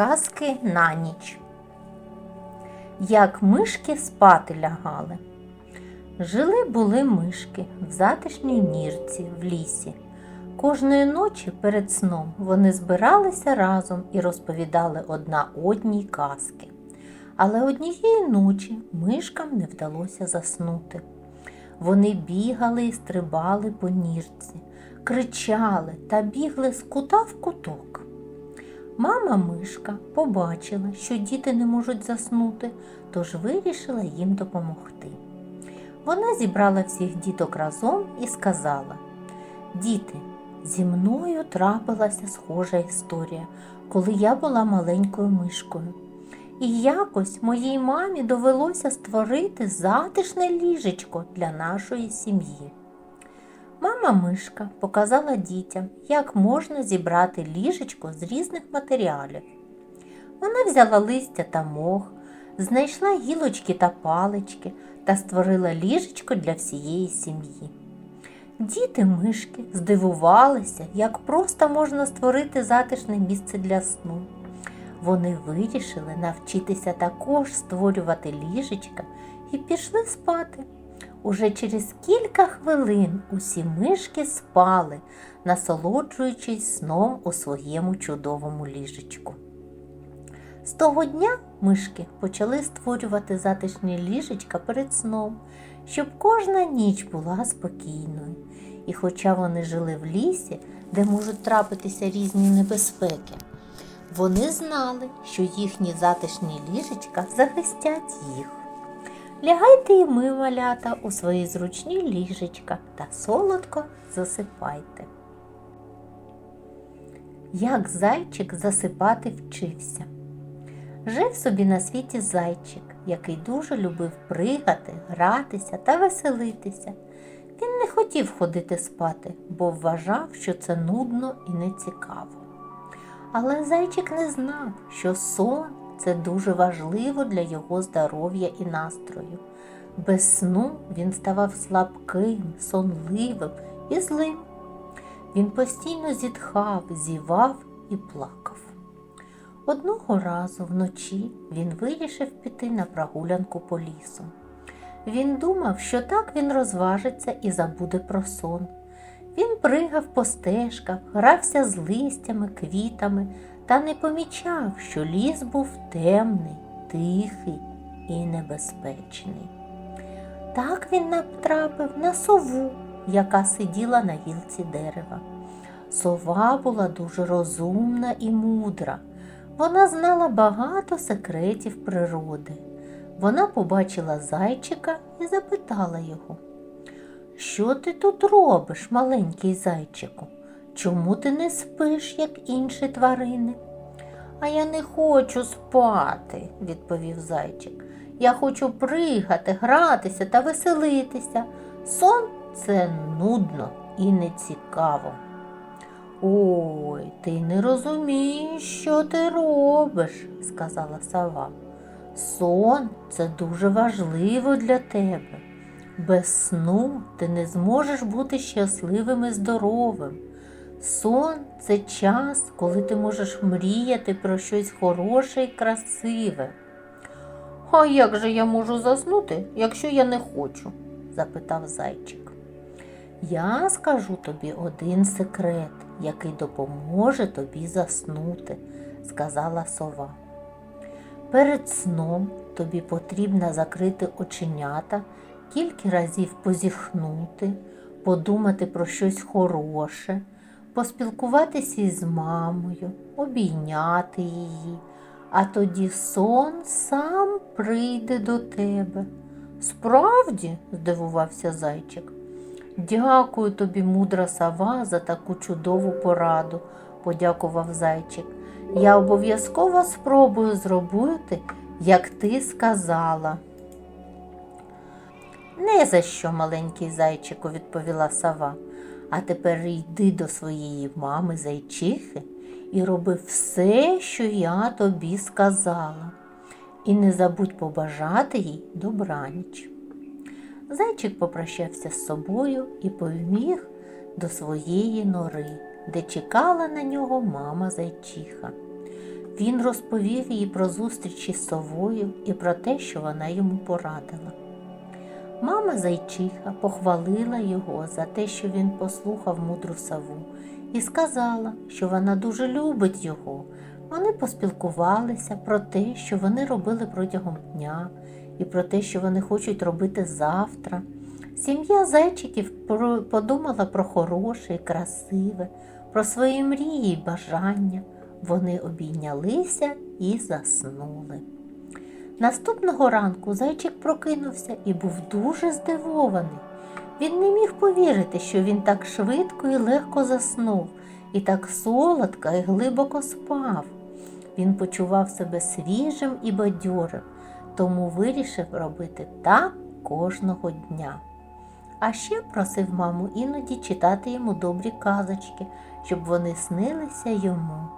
Казки на ніч. Як мишки спати лягали. Жили були мишки в затишній нірці в лісі. Кожної ночі перед сном вони збиралися разом і розповідали одна одній казки. Але однієї ночі мишкам не вдалося заснути. Вони бігали і стрибали по нірці, кричали та бігли з кута в куток. Мама мишка побачила, що діти не можуть заснути, тож вирішила їм допомогти. Вона зібрала всіх діток разом і сказала: Діти, зі мною трапилася схожа історія, коли я була маленькою мишкою. І якось моїй мамі довелося створити затишне ліжечко для нашої сім'ї. Мама мишка показала дітям, як можна зібрати ліжечко з різних матеріалів. Вона взяла листя та мох, знайшла гілочки та палички та створила ліжечко для всієї сім'ї. Діти мишки здивувалися, як просто можна створити затишне місце для сну. Вони вирішили навчитися також створювати ліжечка і пішли спати. Уже через кілька хвилин усі мишки спали, насолоджуючись сном у своєму чудовому ліжечку. З того дня мишки почали створювати затишні ліжечка перед сном, щоб кожна ніч була спокійною. І хоча вони жили в лісі, де можуть трапитися різні небезпеки, вони знали, що їхні затишні ліжечка захистять їх. Лягайте і ми, малята, у свої зручні ліжечка та солодко засипайте. Як зайчик засипати вчився. Жив собі на світі зайчик, який дуже любив пригати, гратися та веселитися. Він не хотів ходити спати, бо вважав, що це нудно і нецікаво. Але зайчик не знав, що сон це дуже важливо для його здоров'я і настрою. Без сну він ставав слабким, сонливим і злим. Він постійно зітхав, зівав і плакав. Одного разу вночі він вирішив піти на прогулянку по лісу. Він думав, що так він розважиться і забуде про сон. Він пригав по стежках, грався з листями, квітами та не помічав, що ліс був темний, тихий і небезпечний. Так він натрапив на сову, яка сиділа на гілці дерева. Сова була дуже розумна і мудра. Вона знала багато секретів природи. Вона побачила зайчика і запитала його. Що ти тут робиш, маленький зайчику? Чому ти не спиш, як інші тварини? А я не хочу спати, відповів зайчик. Я хочу пригати, гратися та веселитися. Сон це нудно і нецікаво. Ой, ти не розумієш, що ти робиш, сказала сова. Сон це дуже важливо для тебе. Без сну ти не зможеш бути щасливим і здоровим. Сон це час, коли ти можеш мріяти про щось хороше і красиве. А як же я можу заснути, якщо я не хочу? запитав зайчик. Я скажу тобі один секрет, який допоможе тобі заснути, сказала сова. Перед сном тобі потрібно закрити оченята, кілька разів позіхнути, подумати про щось хороше, поспілкуватися із мамою, обійняти її, а тоді сон сам прийде до тебе. Справді, здивувався зайчик. Дякую тобі, мудра сова, за таку чудову пораду, подякував зайчик. Я обов'язково спробую зробити, як ти сказала. Не за що, маленький зайчику, відповіла сова. А тепер йди до своєї мами зайчихи і роби все, що я тобі сказала. І не забудь побажати їй добраніч. Зайчик попрощався з собою і побіг до своєї нори, де чекала на нього мама зайчиха. Він розповів їй про зустріч із совою і про те, що вона йому порадила. Мама зайчиха похвалила його за те, що він послухав мудру сову, і сказала, що вона дуже любить його. Вони поспілкувалися про те, що вони робили протягом дня, і про те, що вони хочуть робити завтра. Сім'я зайчиків подумала про хороше і красиве, про свої мрії й бажання. Вони обійнялися і заснули. Наступного ранку зайчик прокинувся і був дуже здивований. Він не міг повірити, що він так швидко і легко заснув, і так солодко і глибоко спав. Він почував себе свіжим і бадьорим, тому вирішив робити так кожного дня. А ще просив маму іноді читати йому добрі казочки, щоб вони снилися йому.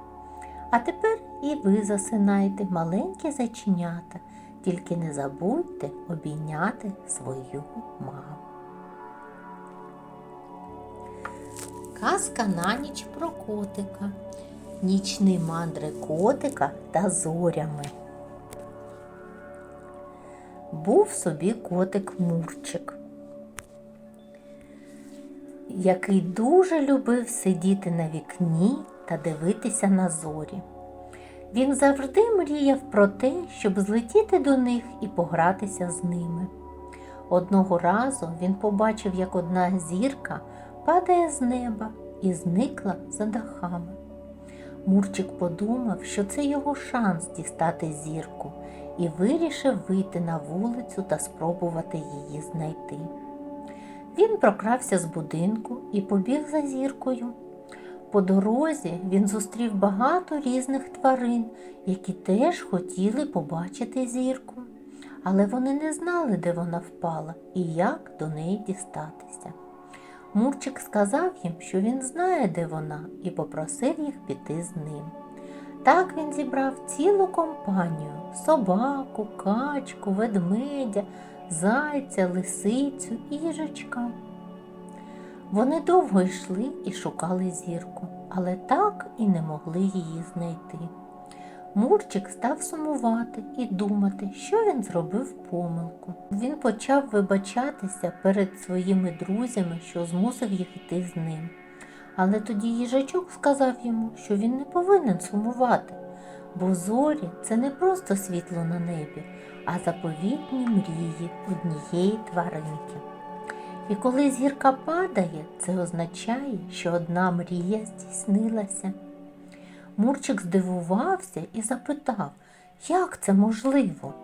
А тепер і ви засинайте, маленькі зайченята, тільки не забудьте обійняти свою маму. Казка на ніч про котика. Нічні мандри котика та зорями. Був собі котик Мурчик, який дуже любив сидіти на вікні та дивитися на зорі. Він завжди мріяв про те, щоб злетіти до них і погратися з ними. Одного разу він побачив, як одна зірка падає з неба і зникла за дахами. Мурчик подумав, що це його шанс дістати зірку, і вирішив вийти на вулицю та спробувати її знайти. Він прокрався з будинку і побіг за зіркою. По дорозі він зустрів багато різних тварин, які теж хотіли побачити зірку, але вони не знали, де вона впала і як до неї дістатися. Мурчик сказав їм, що він знає, де вона, і попросив їх піти з ним. Так він зібрав цілу компанію собаку, качку, ведмедя, зайця, лисицю і їжачка. Вони довго йшли і шукали зірку, але так і не могли її знайти. Мурчик став сумувати і думати, що він зробив помилку. Він почав вибачатися перед своїми друзями, що змусив їх йти з ним. Але тоді їжачок сказав йому, що він не повинен сумувати, бо зорі це не просто світло на небі, а заповітні мрії однієї тваринки. І коли зірка падає, це означає, що одна мрія здійснилася. Мурчик здивувався і запитав, як це можливо.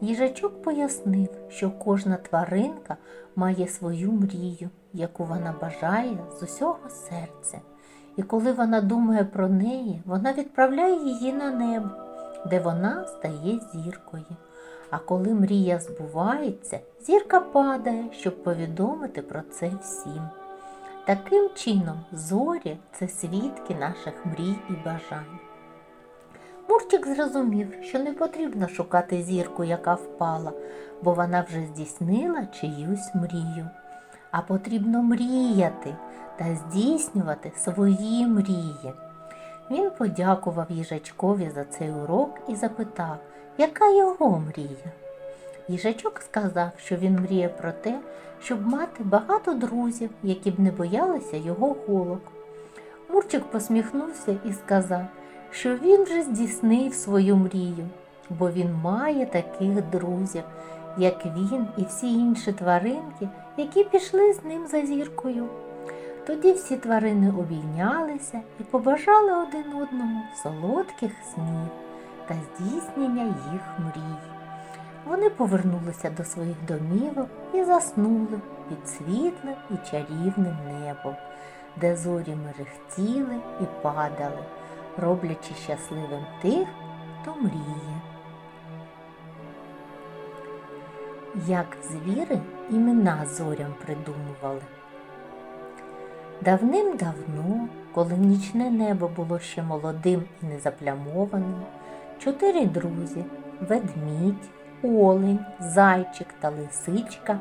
Їжачок пояснив, що кожна тваринка має свою мрію, яку вона бажає з усього серця. І коли вона думає про неї, вона відправляє її на небо, де вона стає зіркою. А коли мрія збувається, зірка падає, щоб повідомити про це всім. Таким чином, зорі це свідки наших мрій і бажань. Мурчик зрозумів, що не потрібно шукати зірку, яка впала, бо вона вже здійснила чиюсь мрію. А потрібно мріяти та здійснювати свої мрії. Він подякував їжачкові за цей урок і запитав, яка його мрія. Їжачок сказав, що він мріє про те, щоб мати багато друзів, які б не боялися його голок. Мурчик посміхнувся і сказав, що він вже здійснив свою мрію, бо він має таких друзів, як він і всі інші тваринки, які пішли з ним за зіркою. Тоді всі тварини обійнялися і побажали один одному солодких снів та здійснення їх мрій. Вони повернулися до своїх домівок і заснули під світлим і чарівним небом, де зорі мерехтіли і падали, роблячи щасливим тих, хто мріє. Як звіри імена зорям придумували. Давним-давно, коли нічне небо було ще молодим і незаплямованим, чотири друзі ведмідь, олень, зайчик та лисичка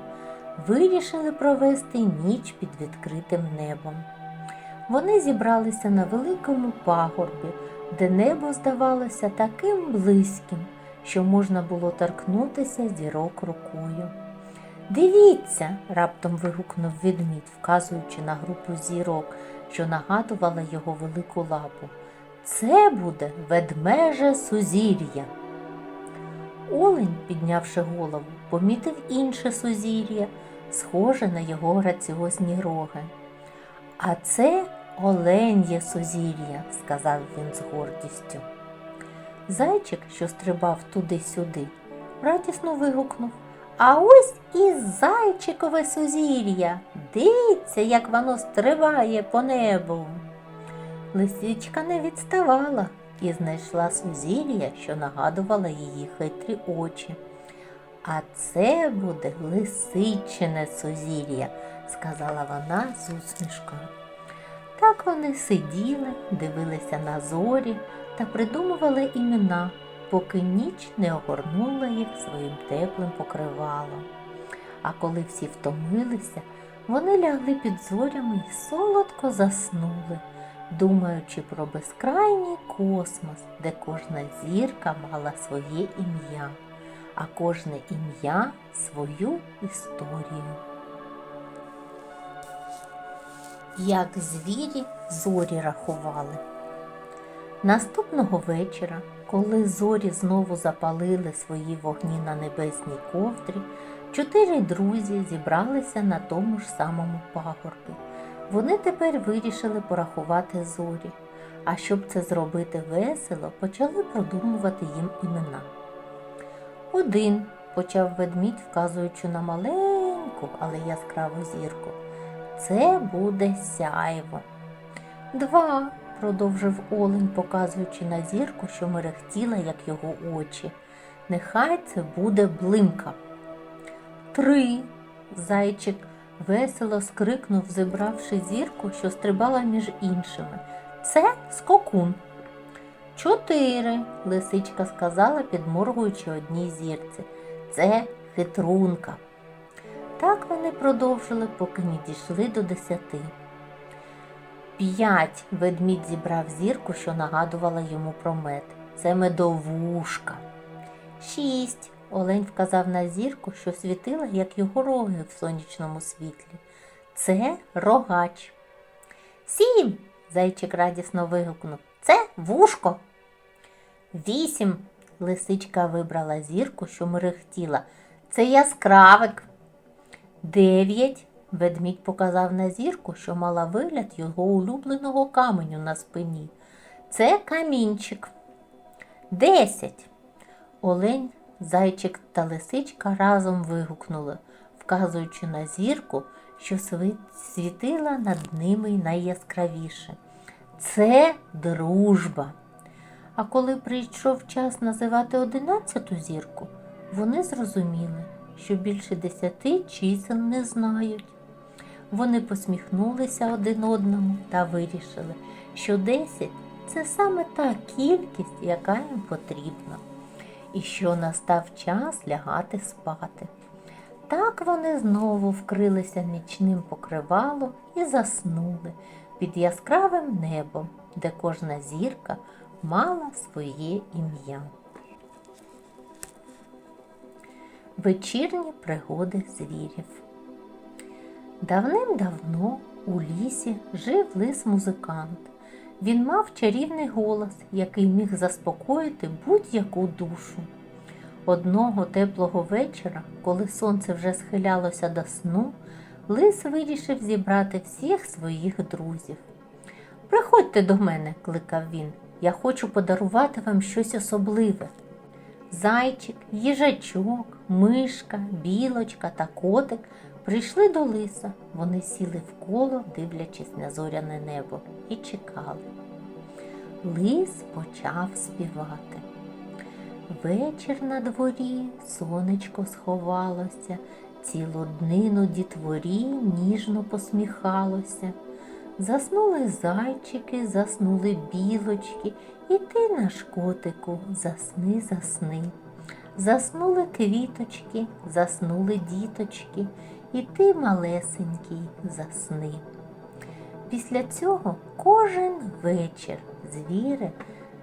вирішили провести ніч під відкритим небом. Вони зібралися на великому пагорбі, де небо здавалося таким близьким, що можна було торкнутися зірок рукою. Дивіться, раптом вигукнув ведмідь, вказуючи на групу зірок, що нагадувала його велику лапу. Це буде ведмеже сузір'я. Олень, піднявши голову, помітив інше сузір'я, схоже на його граціозні роги. А це олен'є сузір'я, сказав він з гордістю. Зайчик, що стрибав туди-сюди, радісно вигукнув. А ось і зайчикове сузір'я. Дивіться, як воно стрибає по небу. Лисичка не відставала і знайшла сузір'я, що нагадувало її хитрі очі. А це буде лисичине сузір'я, сказала вона з усмішкою. Так вони сиділи, дивилися на зорі та придумували імена, поки ніч не огорнула їх своїм теплим покривалом. А коли всі втомилися, вони лягли під зорями і солодко заснули, думаючи про безкрайній космос, де кожна зірка мала своє ім'я, а кожне ім'я свою історію. Як звірі зорі рахували. Наступного вечора, коли зорі знову запалили свої вогні на небесній ковдрі, чотири друзі зібралися на тому ж самому пагорбі. Вони тепер вирішили порахувати зорі, а щоб це зробити весело, почали продумувати їм імена. Один почав ведмідь, вказуючи на маленьку, але яскраву зірку. Це буде сяйво. Два, продовжив Олень, показуючи на зірку, що мерехтіла, як його очі. Нехай це буде блимка. Три. Зайчик весело скрикнув, зібравши зірку, що стрибала між іншими. Це скокун. Чотири, лисичка сказала, підморгуючи одній зірці. Це хитрунка. Так вони продовжили, поки не дійшли до десяти. П'ять ведмідь зібрав зірку, що нагадувала йому про мед. Це медовушка. Шість. Олень вказав на зірку, що світила, як його роги в сонячному світлі. Це рогач. Сім. Зайчик радісно вигукнув. Це вушко. Вісім. Лисичка вибрала зірку, що мерехтіла. Це яскравик. Дев'ять. Ведмідь показав на зірку, що мала вигляд його улюбленого каменю на спині. Це камінчик. Десять. Олень, зайчик та лисичка разом вигукнули, вказуючи на зірку, що світила над ними найяскравіше. Це дружба. А коли прийшов час називати одинадцяту зірку, вони зрозуміли, що більше десяти чисел не знають. Вони посміхнулися один одному та вирішили, що десять це саме та кількість, яка їм потрібна, і що настав час лягати спати. Так вони знову вкрилися нічним покривалом і заснули під яскравим небом, де кожна зірка мала своє ім'я. Вечірні пригоди звірів. Давним-давно у лісі жив лис-музикант. Він мав чарівний голос, який міг заспокоїти будь-яку душу. Одного теплого вечора, коли сонце вже схилялося до сну, лис вирішив зібрати всіх своїх друзів. Приходьте до мене, кликав він. Я хочу подарувати вам щось особливе. Зайчик, їжачок, мишка, білочка та котик прийшли до лиса. Вони сіли в коло, дивлячись на зоряне небо, і чекали. Лис почав співати. Вечір на дворі, сонечко сховалося, цілу днину дітворі ніжно посміхалося. Заснули зайчики, заснули білочки, і ти, наш котику, засни, засни. Заснули квіточки, заснули діточки, і ти, малесенький, засни. Після цього кожен вечір звіри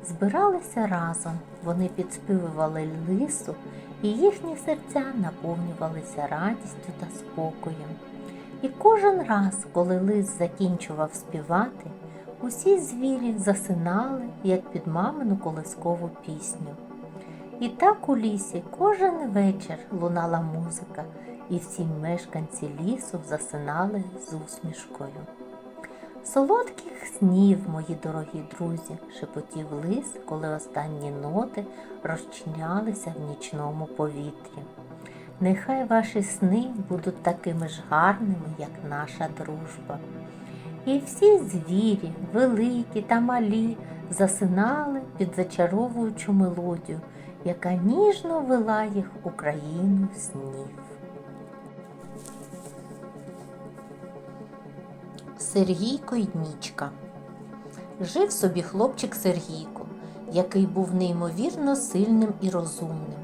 збиралися разом. Вони підспівували лису, і їхні серця наповнювалися радістю та спокоєм. І кожен раз, коли лис закінчував співати, усі звірі засинали, як під мамину колискову пісню. І так у лісі кожен вечір лунала музика, і всі мешканці лісу засинали з усмішкою. Солодких снів, мої дорогі друзі, шепотів лис, коли останні ноти розчинялися в нічному повітрі. Нехай ваші сни будуть такими ж гарними, як наша дружба. І всі звірі, великі та малі, засинали під зачаровуючу мелодію, яка ніжно вела їх у країну снів. Сергійко й Нічка. Жив собі хлопчик Сергійко, який був неймовірно сильним і розумним.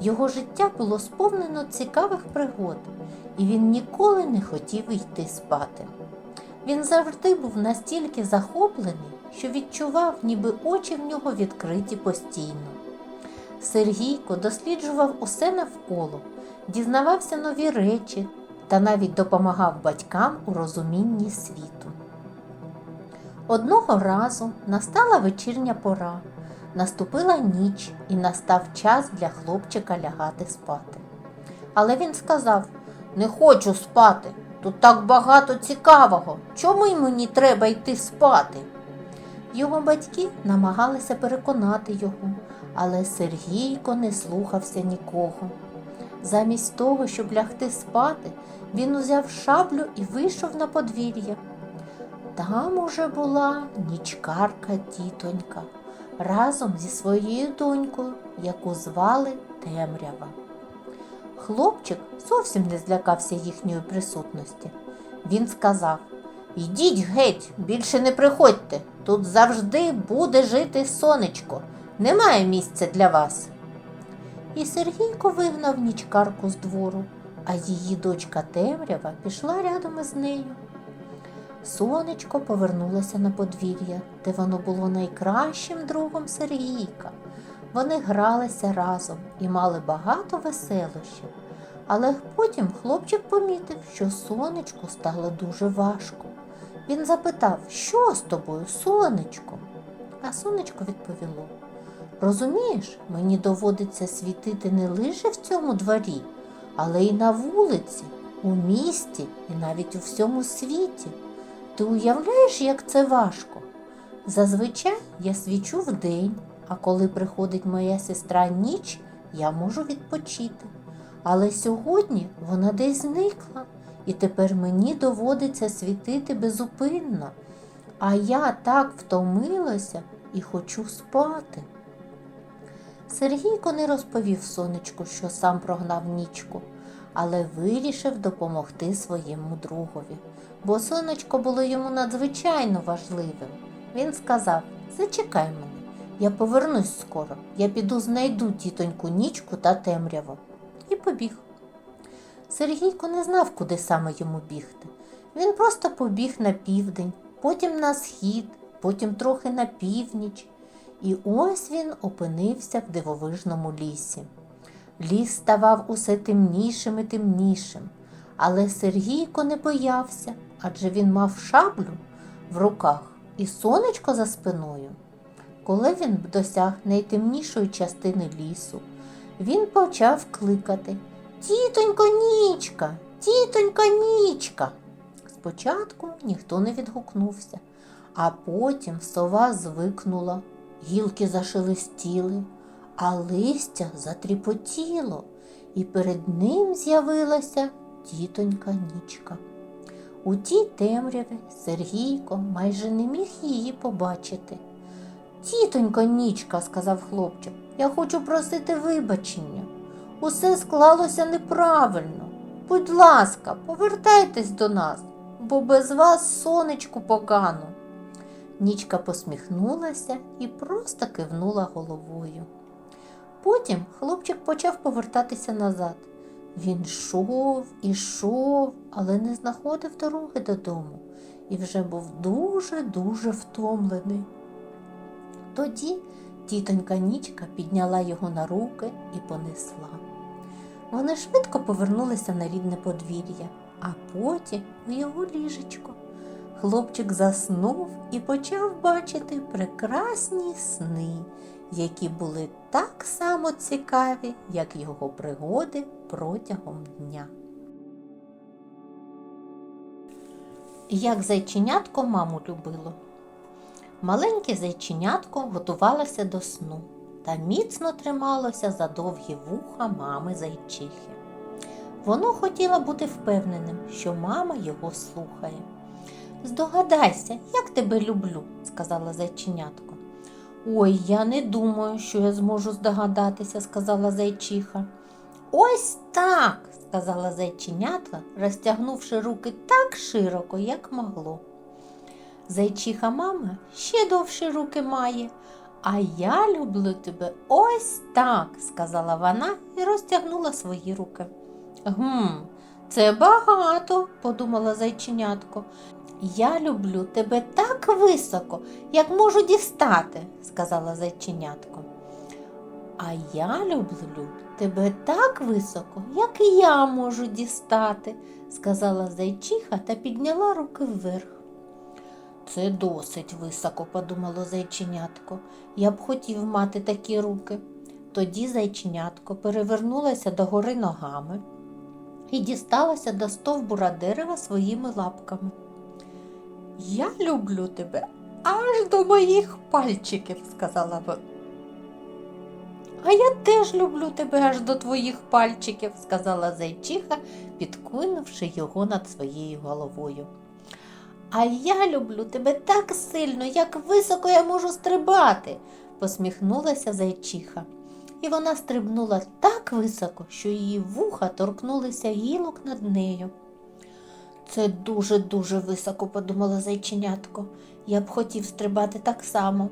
Його життя було сповнено цікавих пригод, і він ніколи не хотів йти спати. Він завжди був настільки захоплений, що відчував, ніби очі в нього відкриті постійно. Сергійко досліджував усе навколо, дізнавався нові речі та навіть допомагав батькам у розумінні світу. Одного разу настала вечірня пора, наступила ніч і настав час для хлопчика лягати спати. Але він сказав: Не хочу спати, тут так багато цікавого. Чому й мені треба йти спати? Його батьки намагалися переконати його, але Сергійко не слухався нікого. Замість того, щоб лягти спати, він узяв шаблю і вийшов на подвір'я. Там уже була нічкарка тітонька разом зі своєю донькою, яку звали Темрява. Хлопчик зовсім не злякався їхньої присутності. Він сказав Йдіть геть, більше не приходьте. Тут завжди буде жити сонечко. Немає місця для вас. І Сергійко вигнав нічкарку з двору, а її дочка Темрява пішла рядом із нею. Сонечко повернулося на подвір'я, де воно було найкращим другом Сергійка. Вони гралися разом і мали багато веселощів. Але потім хлопчик помітив, що сонечку стало дуже важко. Він запитав, що з тобою, сонечко? А сонечко відповіло: Розумієш, мені доводиться світити не лише в цьому дворі, але й на вулиці, у місті і навіть у всьому світі. Ти уявляєш, як це важко? Зазвичай я свічу вдень, а коли приходить моя сестра ніч, я можу відпочити. Але сьогодні вона десь зникла, і тепер мені доводиться світити безупинно. А я так втомилася і хочу спати. Сергійко не розповів сонечку, що сам прогнав нічку, але вирішив допомогти своєму другові, бо сонечко було йому надзвичайно важливим. Він сказав Зачекай мене, я повернусь скоро, я піду знайду тітоньку нічку та темряву. І побіг. Сергійко не знав, куди саме йому бігти. Він просто побіг на південь, потім на схід, потім трохи на північ. І ось він опинився в дивовижному лісі. Ліс ставав усе темнішим і темнішим, але Сергійко не боявся, адже він мав шаблю в руках і сонечко за спиною. Коли він досяг найтемнішої частини лісу, він почав кликати Тітонько нічка, тітонько нічка. Спочатку ніхто не відгукнувся, а потім сова звикнула, гілки зашелестіли, а листя затріпотіло, і перед ним з'явилася тітонька нічка. У тій темряві Сергійко майже не міг її побачити. Тітонько нічка, сказав хлопчик, я хочу просити вибачення. Усе склалося неправильно. Будь ласка, повертайтесь до нас, бо без вас сонечку погано. Нічка посміхнулася і просто кивнула головою. Потім хлопчик почав повертатися назад. Він йшов і йшов, але не знаходив дороги додому і вже був дуже-дуже втомлений. Тоді тітонька Нічка підняла його на руки і понесла. Вони швидко повернулися на рідне подвір'я, а потім у його ліжечко. Хлопчик заснув і почав бачити прекрасні сни, які були так само цікаві, як його пригоди протягом дня. Як зайченятко маму любило. Маленьке зайченятко готувалося до сну та міцно трималося за довгі вуха мами зайчихи. Воно хотіло бути впевненим, що мама його слухає. Здогадайся, як тебе люблю, сказала зайченятко. Ой, я не думаю, що я зможу здогадатися, сказала зайчиха. Ось так, сказала зайченятка, розтягнувши руки так широко, як могло. Зайчиха мама ще довші руки має, а я люблю тебе ось так, сказала вона і розтягнула свої руки. Гм, це багато, подумала зайченятко. Я люблю тебе так високо, як можу дістати, сказала зайченятко. А я люблю тебе так високо, як я можу дістати, сказала зайчиха та підняла руки вверх. Це досить високо, подумало зайченятко. Я б хотів мати такі руки. Тоді зайченятко перевернулася догори ногами і дісталася до стовбура дерева своїми лапками. Я люблю тебе аж до моїх пальчиків, сказала вона. А я теж люблю тебе аж до твоїх пальчиків, сказала зайчиха, підкинувши його над своєю головою. А я люблю тебе так сильно, як високо я можу стрибати, посміхнулася зайчиха. І вона стрибнула так високо, що її вуха торкнулися гілок над нею. Це дуже-дуже високо, подумала зайченятко. Я б хотів стрибати так само.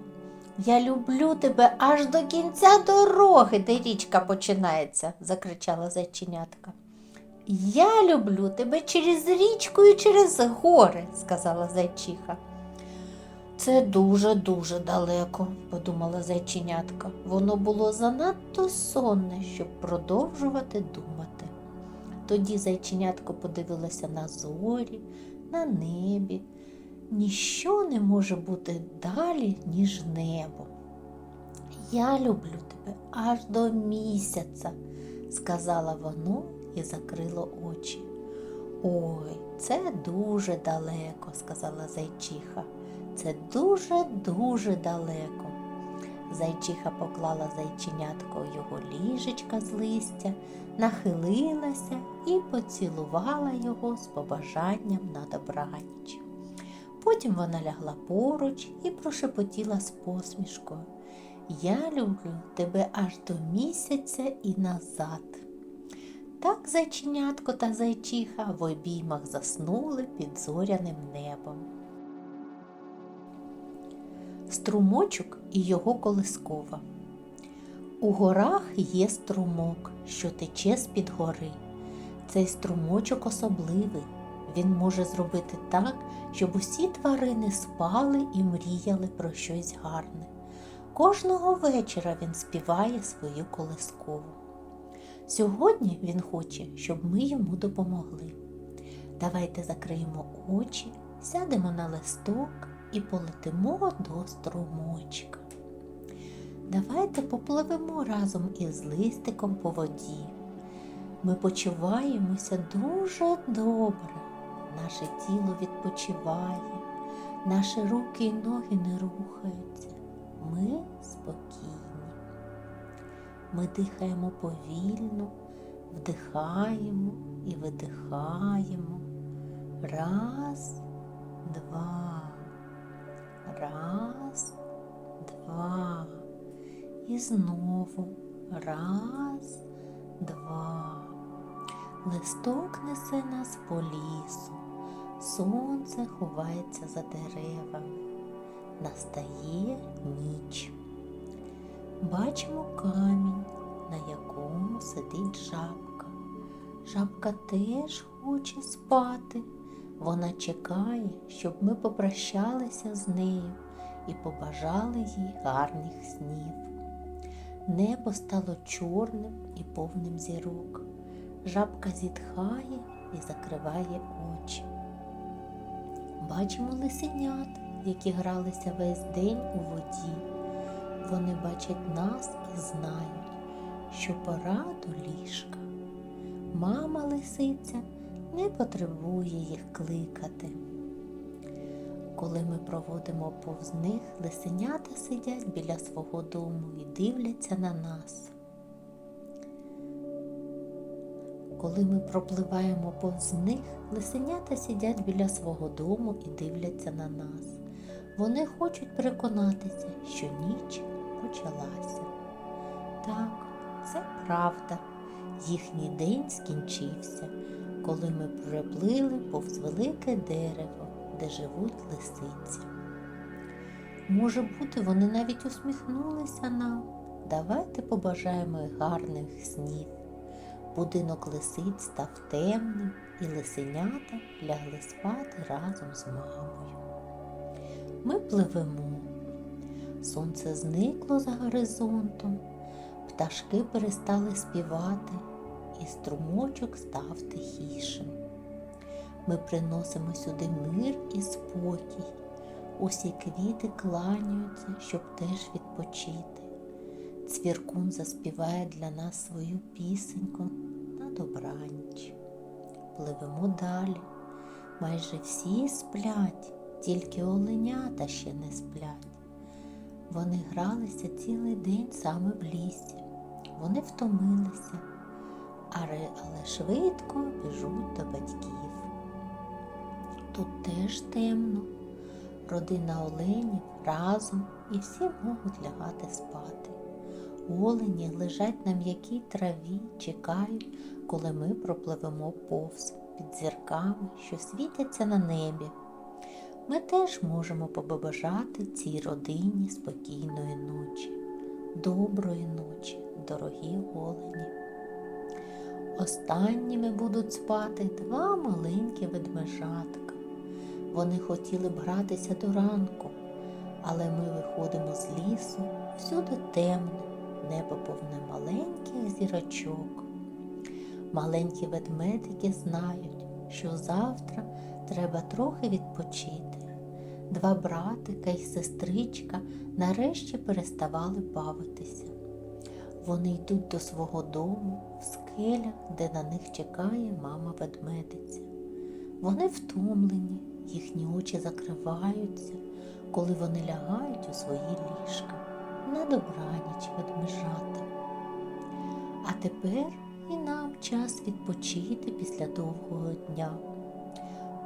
Я люблю тебе аж до кінця дороги, де річка починається, закричала зайченятка. Я люблю тебе через річку і через гори, сказала зайчиха. Це дуже-дуже далеко, подумала зайченятка. Воно було занадто сонне, щоб продовжувати думати. Тоді зайченятко подивилося на зорі, на небі. Ніщо не може бути далі, ніж небо. Я люблю тебе аж до місяця, сказала воно і закрило очі. Ой, це дуже далеко, сказала зайчиха. Це дуже-дуже далеко. Зайчиха поклала зайченятко його ліжечка з листя, нахилилася і поцілувала його з побажанням на добраніч. Потім вона лягла поруч і прошепотіла з посмішкою. Я люблю тебе аж до місяця і назад. Так зайченятко та зайчиха в обіймах заснули під зоряним небом. Струмочок і його колискова. У горах є струмок, що тече з-під гори. Цей струмочок особливий. Він може зробити так, щоб усі тварини спали і мріяли про щось гарне. Кожного вечора він співає свою колискову. Сьогодні він хоче, щоб ми йому допомогли. Давайте закриємо очі, сядемо на листок і полетимо до струмочка. Давайте попливемо разом із листиком по воді. Ми почуваємося дуже добре. Наше тіло відпочиває, наші руки і ноги не рухаються. Ми спокійні. Ми дихаємо повільно, вдихаємо і видихаємо. Раз, два. Раз, два. І знову. Раз, два. Листок несе нас по лісу. Сонце ховається за деревами. Настає ніч. Бачимо камінь, на якому сидить жабка. Жабка теж хоче спати. Вона чекає, щоб ми попрощалися з нею і побажали їй гарних снів. Небо стало чорним і повним зірок. Жабка зітхає і закриває очі. Бачимо лисенят, які гралися весь день у воді. Вони бачать нас і знають, що пора до ліжка. Мама лисиця не потребує їх кликати. Коли ми проводимо повз них, лисенята сидять біля свого дому і дивляться на нас. Коли ми пропливаємо повз них, лисенята сидять біля свого дому і дивляться на нас. Вони хочуть переконатися, що ніч почалася. Так, це правда. Їхній день скінчився, коли ми приплили повз велике дерево, де живуть лисиці. Може бути, вони навіть усміхнулися нам. Давайте побажаємо гарних снів. Будинок лисиць став темним, і лисенята лягли спати разом з мамою. Ми пливемо. Сонце зникло за горизонтом, пташки перестали співати, і струмочок став тихішим. Ми приносимо сюди мир і спокій. Усі квіти кланяються, щоб теж відпочити. Цвіркун заспіває для нас свою пісеньку на добраніч. Пливемо далі. Майже всі сплять, тільки оленята ще не сплять. Вони гралися цілий день саме в лісі. Вони втомилися, але, швидко біжуть до батьків. Тут теж темно. Родина оленів разом і всі можуть лягати спати. Олені лежать на м'якій траві, чекають, коли ми пропливемо повз під зірками, що світяться на небі. Ми теж можемо побажати цій родині спокійної ночі, доброї ночі, дорогі олені. Останніми будуть спати два маленькі ведмежатка. Вони хотіли б гратися до ранку, але ми виходимо з лісу, всюди темно, небо повне маленьких зірочок. Маленькі ведмедики знають, що завтра треба трохи відпочити. Два братика і сестричка нарешті переставали бавитися. Вони йдуть до свого дому в скелях, де на них чекає мама ведмедиця. Вони втомлені, їхні очі закриваються, коли вони лягають у свої ліжка. На добраніч ведмежата. А тепер і нам час відпочити після довгого дня.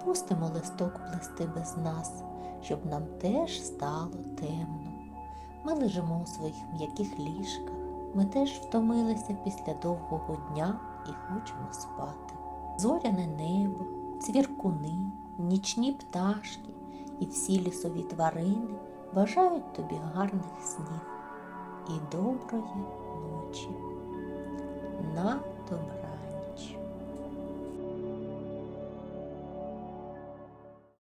Пустимо листок плести без нас, щоб нам теж стало темно. Ми лежимо у своїх м'яких ліжках. Ми теж втомилися після довгого дня і хочемо спати. Зоряне небо, цвіркуни, нічні пташки і всі лісові тварини бажають тобі гарних снів і доброї ночі. На добре.